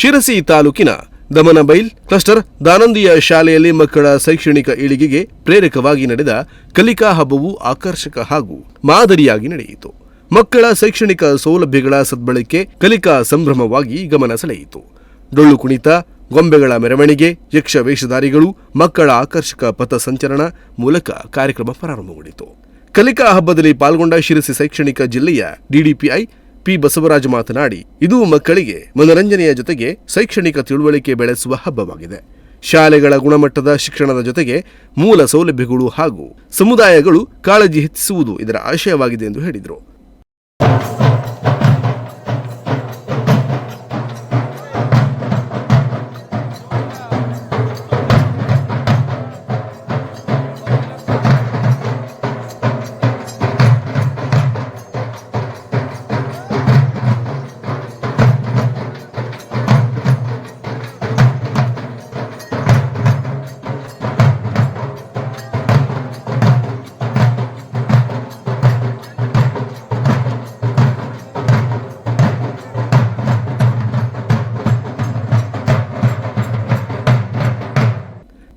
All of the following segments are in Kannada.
ಶಿರಸಿ ತಾಲೂಕಿನ ದಮನಬೈಲ್ ಕ್ಲಸ್ಟರ್ ದಾನಂದಿಯ ಶಾಲೆಯಲ್ಲಿ ಮಕ್ಕಳ ಶೈಕ್ಷಣಿಕ ಏಳಿಗೆಗೆ ಪ್ರೇರಕವಾಗಿ ನಡೆದ ಕಲಿಕಾ ಹಬ್ಬವು ಆಕರ್ಷಕ ಹಾಗೂ ಮಾದರಿಯಾಗಿ ನಡೆಯಿತು. ಮಕ್ಕಳ ಶೈಕ್ಷಣಿಕ ಸೌಲಭ್ಯಗಳ ಸದ್ಬಳಕೆ ಕಲಿಕಾ ಸಂಭ್ರಮವಾಗಿ ಗಮನ ಸೆಳೆಯಿತು. ಡೊಳ್ಳು ಕುಣಿತ, ಗೊಂಬೆಗಳ ಮೆರವಣಿಗೆ, ಯಕ್ಷ ವೇಷಧಾರಿಗಳು, ಮಕ್ಕಳ ಆಕರ್ಷಕ ಪಥ ಸಂಚಲನ ಮೂಲಕ ಕಾರ್ಯಕ್ರಮ ಪ್ರಾರಂಭಗೊಂಡಿತು. ಕಲಿಕಾ ಹಬ್ಬದಲ್ಲಿ ಪಾಲ್ಗೊಂಡ ಶಿರಸಿ ಶೈಕ್ಷಣಿಕ ಜಿಲ್ಲೆಯ ಡಿಡಿಪಿಐ ಪಿ. ಬಸವರಾಜ್ ಮಾತನಾಡಿ, ಇದು ಮಕ್ಕಳಿಗೆ ಮನರಂಜನೆಯ ಜೊತೆಗೆ ಶೈಕ್ಷಣಿಕ ತಿಳುವಳಿಕೆ ಬೆಳೆಸುವ ಹಬ್ಬವಾಗಿದೆ. ಶಾಲೆಗಳ ಗುಣಮಟ್ಟದ ಶಿಕ್ಷಣದ ಜೊತೆಗೆ ಮೂಲ ಸೌಲಭ್ಯಗಳು ಹಾಗೂ ಸಮುದಾಯಗಳು ಕಾಳಜಿ ಹೆಚ್ಚಿಸುವುದು ಇದರ ಆಶಯವಾಗಿದೆ ಎಂದು ಹೇಳಿದರು.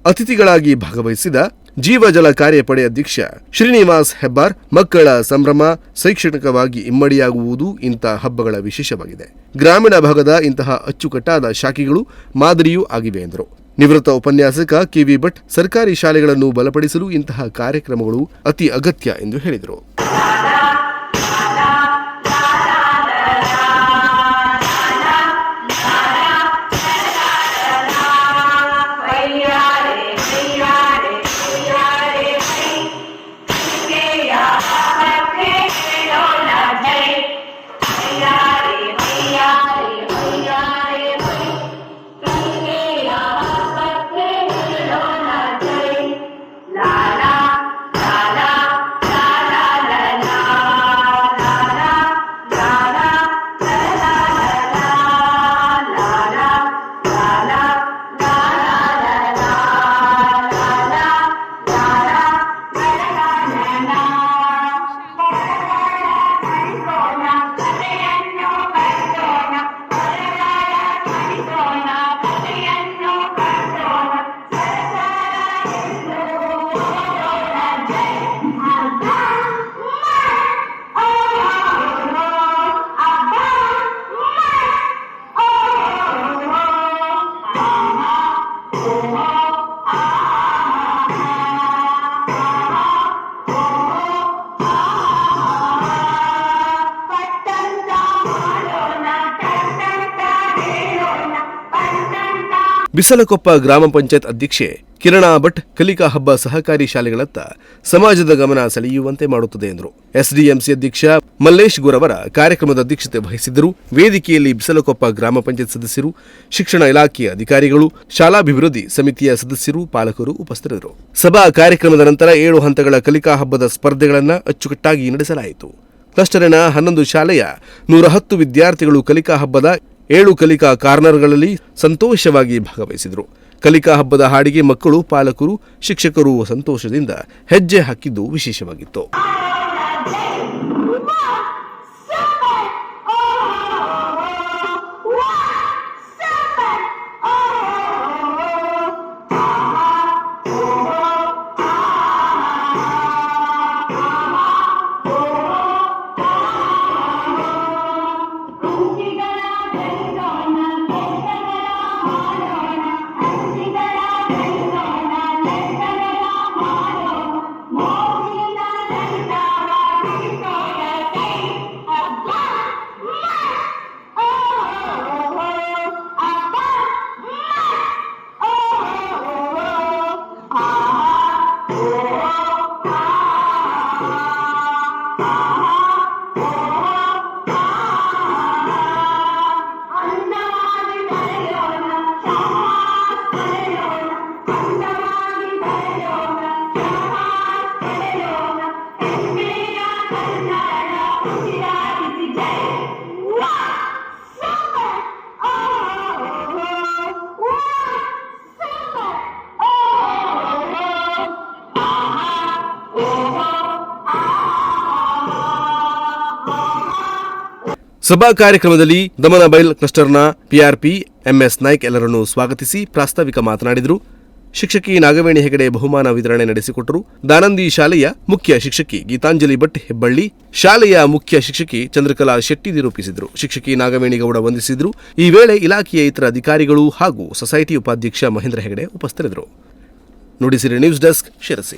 ಅತಿಥಿಗಳಾಗಿ ಭಾಗವಹಿಸಿದ ಜೀವಜಲ ಕಾರ್ಯಪಡೆ ಅಧ್ಯಕ್ಷ ಶ್ರೀನಿವಾಸ್ ಹೆಬ್ಬಾರ್, ಮಕ್ಕಳ ಸಂಭ್ರಮ, ಶೈಕ್ಷಣಿಕವಾಗಿ ಇಮ್ಮಡಿಯಾಗುವುದು ಇಂಥ ಹಬ್ಬಗಳ ವಿಶೇಷವಾಗಿದೆ. ಗ್ರಾಮೀಣ ಭಾಗದ ಇಂತಹ ಅಚ್ಚುಕಟ್ಟಾದ ಶಾಖೆಗಳು ಮಾದರಿಯೂ ಆಗಿವೆ ಎಂದರು. ನಿವೃತ್ತ ಉಪನ್ಯಾಸಕ ಕೆವಿ ಭಟ್, ಸರ್ಕಾರಿ ಶಾಲೆಗಳನ್ನು ಬಲಪಡಿಸಲು ಇಂತಹ ಕಾರ್ಯಕ್ರಮಗಳು ಅತಿ ಅಗತ್ಯ ಎಂದು ಹೇಳಿದರು. ಬಿಸಲಕೊಪ್ಪ ಗ್ರಾಮ ಪಂಚಾಯತ್ ಅಧ್ಯಕ್ಷೆ ಕಿರಣಾ ಭಟ್ ಕಲಿಕಾ ಹಬ್ಬ ಸಹಕಾರಿ ಶಾಲೆಗಳತ್ತ ಸಮಾಜದ ಗಮನ ಸೆಳೆಯುವಂತೆ ಮಾಡುತ್ತದೆ ಎಂದರು. ಎಸ್ಡಿಎಂಸಿ ಅಧ್ಯಕ್ಷ ಮಲ್ಲೇಶ್ ಗುರವರ ಕಾರ್ಯಕ್ರಮದ ಅಧ್ಯಕ್ಷತೆ ವಹಿಸಿದ್ದರು. ವೇದಿಕೆಯಲ್ಲಿ ಬಿಸಲಕೊಪ್ಪ ಗ್ರಾಮ ಪಂಚಾಯತ್ ಸದಸ್ಯರು, ಶಿಕ್ಷಣ ಇಲಾಖೆಯ ಅಧಿಕಾರಿಗಳು, ಶಾಲಾಭಿವೃದ್ಧಿ ಸಮಿತಿಯ ಸದಸ್ಯರು, ಪಾಲಕರು ಉಪಸ್ಥಿತರಿದ್ದರು. ಸಭಾ ಕಾರ್ಯಕ್ರಮದ ನಂತರ ಏಳು ಹಂತಗಳ ಕಲಿಕಾ ಹಬ್ಬದ ಸ್ಪರ್ಧೆಗಳನ್ನು ಅಚ್ಚುಕಟ್ಟಾಗಿ ನಡೆಸಲಾಯಿತು. ಕ್ಲಸ್ಟರಿನ ಹನ್ನೊಂದು ಶಾಲೆಯ ನೂರ ಹತ್ತು ವಿದ್ಯಾರ್ಥಿಗಳು ಕಲಿಕಾ ಹಬ್ಬದ ಏಳು ಕಲಿಕಾ ಕಾರ್ನರ್ಗಳಲ್ಲಿ ಸಂತೋಷವಾಗಿ ಭಾಗವಹಿಸಿದರು. ಕಲಿಕಾ ಹಬ್ಬದ ಹಾಡಿಗೆ ಮಕ್ಕಳು, ಪಾಲಕರು, ಶಿಕ್ಷಕರು ಸಂತೋಷದಿಂದ ಹೆಜ್ಜೆ ಹಾಕಿದ್ದು ವಿಶೇಷವಾಗಿತ್ತು. ಸಭಾ ಕಾರ್ಯಕ್ರಮದಲ್ಲಿ ದಮನ ಬೈಲ್ ಕ್ಲಸ್ಟರ್ನ ಪಿಆರ್ಪಿ, ಎಂಎಸ್ ನಾಯ್ಕ್ ಎಲ್ಲರನ್ನು ಸ್ವಾಗತಿಸಿ ಪ್ರಾಸ್ತಾವಿಕ ಮಾತನಾಡಿದರು. ಶಿಕ್ಷಕಿ ನಾಗವೇಣಿ ಹೆಗಡೆ ಬಹುಮಾನ ವಿತರಣೆ ನಡೆಸಿಕೊಟ್ಟರು. ದಾನಂದಿ ಶಾಲೆಯ ಮುಖ್ಯ ಶಿಕ್ಷಕಿ ಗೀತಾಂಜಲಿ ಭಟ್ ಹೆಬ್ಬಳ್ಳಿ, ಶಾಲೆಯ ಮುಖ್ಯ ಶಿಕ್ಷಕಿ ಚಂದ್ರಕಲಾ ಶೆಟ್ಟಿ ನಿರೂಪಿಸಿದರು. ಶಿಕ್ಷಕಿ ನಾಗವೇಣಿಗೌಡ ವಂದಿಸಿದರು. ಈ ವೇಳೆ ಇಲಾಖೆಯ ಇತರ ಅಧಿಕಾರಿಗಳು ಹಾಗೂ ಸೊಸೈಟಿ ಉಪಾಧ್ಯಕ್ಷ ಮಹೇಂದ್ರ ಹೆಗಡೆ ಉಪಸ್ಥಿತರಿದ್ದರು. Nudisiri news desk Sirsi.